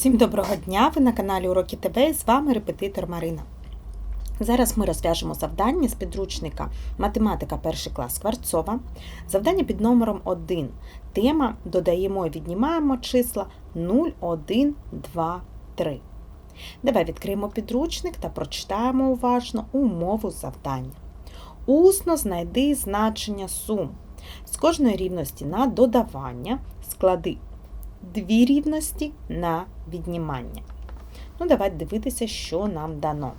Всім доброго дня! Ви на каналі Уроки ТБ і з вами репетитор Марина. Зараз ми розв'яжемо завдання з підручника Математика 1 клас Скворцова. Завдання під номером 1. Тема додаємо і віднімаємо числа 0, 1, 2, 3. Давай відкриємо підручник та прочитаємо уважно умову завдання. Усно знайди значення сум. З кожної рівності на додавання склади дві рівності на віднімання. Ну, давайте дивитися, що нам дано.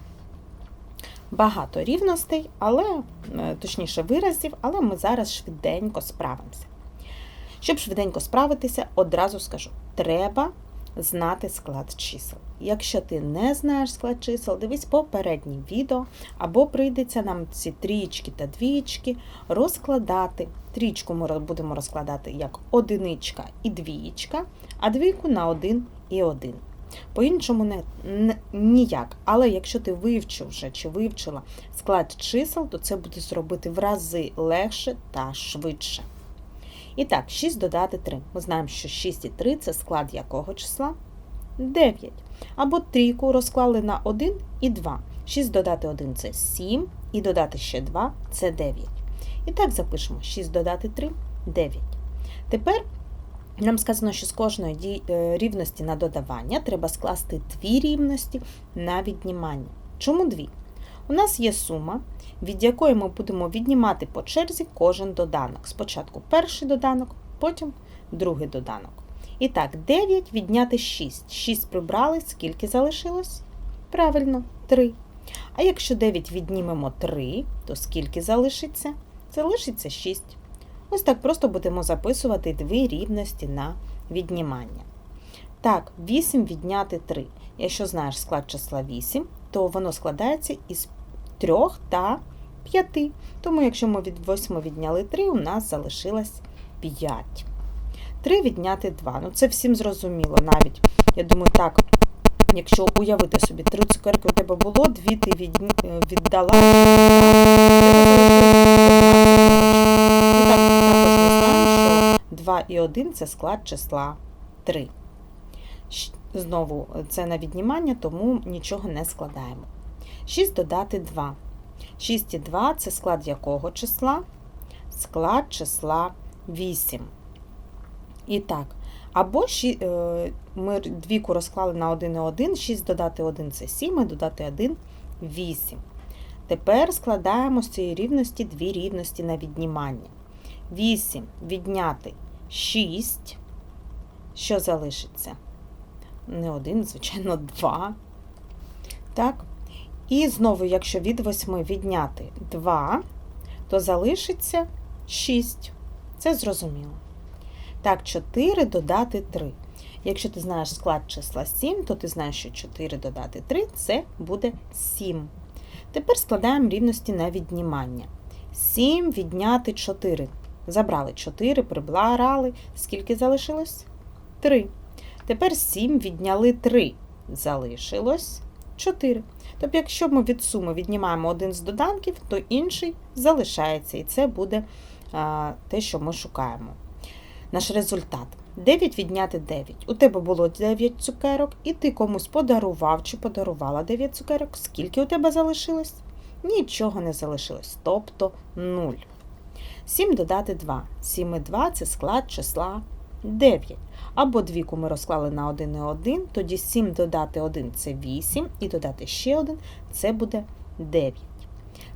Багато рівностей, але, е, точніше, виразів, але ми зараз швиденько справимося. Щоб швиденько справитися, одразу скажу: треба знати склад чисел. Якщо ти не знаєш склад чисел, дивись попереднє відео, або прийдеться нам ці трічки та двічки розкладати. Трічку ми будемо розкладати як одиничка і двієчка, а двійку на один і один. По-іншому не, не, ніяк. Але якщо ти вивчив вже чи вивчила склад чисел, то це буде зробити в рази легше та швидше. І так, 6 додати 3. Ми знаємо, що 6 і 3 це склад якого числа? 9. Або трійку розклали на 1 і 2. 6 додати 1 це 7, і додати ще 2 це 9. І так запишемо 6 додати 3 9. Тепер нам сказано, що з кожної е, рівності на додавання треба скласти дві рівності на віднімання. Чому дві? У нас є сума, від якої ми будемо віднімати по черзі кожен доданок. Спочатку перший доданок, потім другий доданок. І так, 9 відняти 6. 6 прибрали, скільки залишилось? Правильно, 3. А якщо 9 віднімемо 3, то скільки залишиться? Залишиться 6. Ось так просто будемо записувати дві рівності на віднімання. Так, 8 відняти 3. Якщо знаєш склад числа 8, то воно складається із 3 та 5. Тому, якщо ми від 8 відняли 3, у нас залишилось 5. 3 відняти 2. Ну, це всім зрозуміло навіть. Я думаю, так, якщо уявити собі, 3 цукерки у тебе було, 2 ти віддала. Ну, так, також ми знаємо, що 2 і 1 це склад числа 3. Знову це на віднімання, тому нічого не складаємо. 6 додати 2. 6 і 2 це склад якого числа? Склад числа 8. І так, або ми двійку розклали на 1 і 1, 6 додати 1 це 7, і додати 1 8. Тепер складаємо з цієї рівності дві рівності на віднімання. 8 відняти 6. Що залишиться? Не 1, звичайно, 2. Так. І знову, якщо від 8 відняти 2, то залишиться 6. Це зрозуміло. Так, 4 додати 3. Якщо ти знаєш склад числа 7, то ти знаєш, що 4 додати 3 це буде 7. Тепер складаємо рівності на віднімання. 7 відняти 4. Забрали 4, прибрали. Скільки залишилось? 3. Тепер 7 відняли 3. Залишилось 4. Тобто, якщо ми від суми віднімаємо один з доданків, то інший залишається. І це буде те, що ми шукаємо. Наш результат. 9 відняти 9. У тебе було 9 цукерок, і ти комусь подарував чи подарувала 9 цукерок. Скільки у тебе залишилось? Нічого не залишилось, тобто 0. 7 додати 2. 7 і 2 це склад числа 9. Або двійку ми розклали на 1 і 1, тоді 7 додати 1 це 8, і додати ще 1 це буде 9.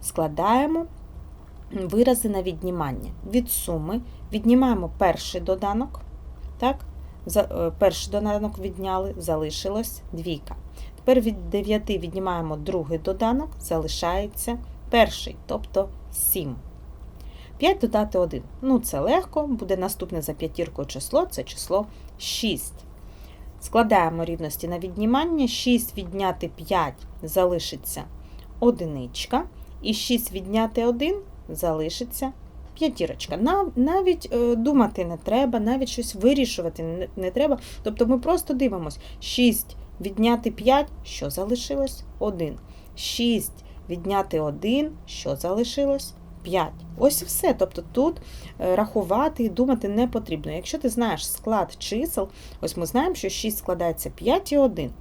Складаємо вирази на віднімання. Від суми віднімаємо перший доданок. Так? Е, перший доданок відняли, залишилось двійка. Тепер від 9 віднімаємо другий доданок, залишається перший, тобто 7. 5 додати 1. Ну, це легко, буде наступне за п'ятіркою число це число 6. Складаємо рівності на віднімання. 6 відняти 5 залишиться одиничка. І 6 відняти 1 залишиться п'ятірочка. Навіть е, думати не треба, навіть щось вирішувати не треба. Тобто ми просто дивимося: 6 відняти 5, що залишилось? 1. 6 відняти 1, що залишилось? 5. Ось і все. Тобто тут е, рахувати і думати не потрібно. Якщо ти знаєш склад чисел, ось ми знаємо, що 6 складається 5 і 1.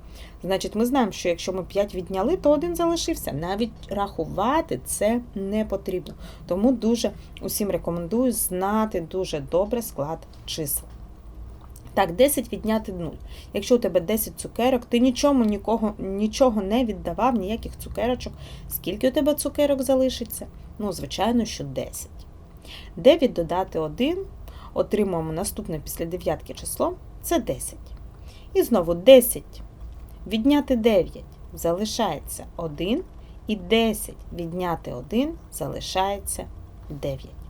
Значить, ми знаємо, що якщо ми 5 відняли, то 1 залишився. Навіть рахувати це не потрібно. Тому дуже усім рекомендую знати дуже добре склад чисел. Так, 10 відняти 0. Якщо у тебе 10 цукерок, ти нічому нікого, нічого не віддавав, ніяких цукерочок. Скільки у тебе цукерок залишиться? Ну, звичайно, що 10. 9 додати 1, отримуємо наступне після дев'ятки число це 10. І знову 10 відняти 9 залишається 1, і 10 відняти 1 залишається 9.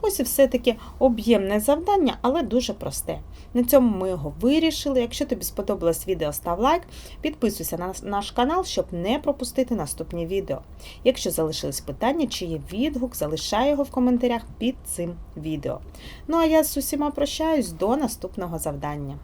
Ось і все-таки об'ємне завдання, але дуже просте. На цьому ми його вирішили. Якщо тобі сподобалось відео, став лайк, підписуйся на наш канал, щоб не пропустити наступні відео. Якщо залишились питання чи є відгук, залишай його в коментарях під цим відео. Ну а я з усіма прощаюсь до наступного завдання.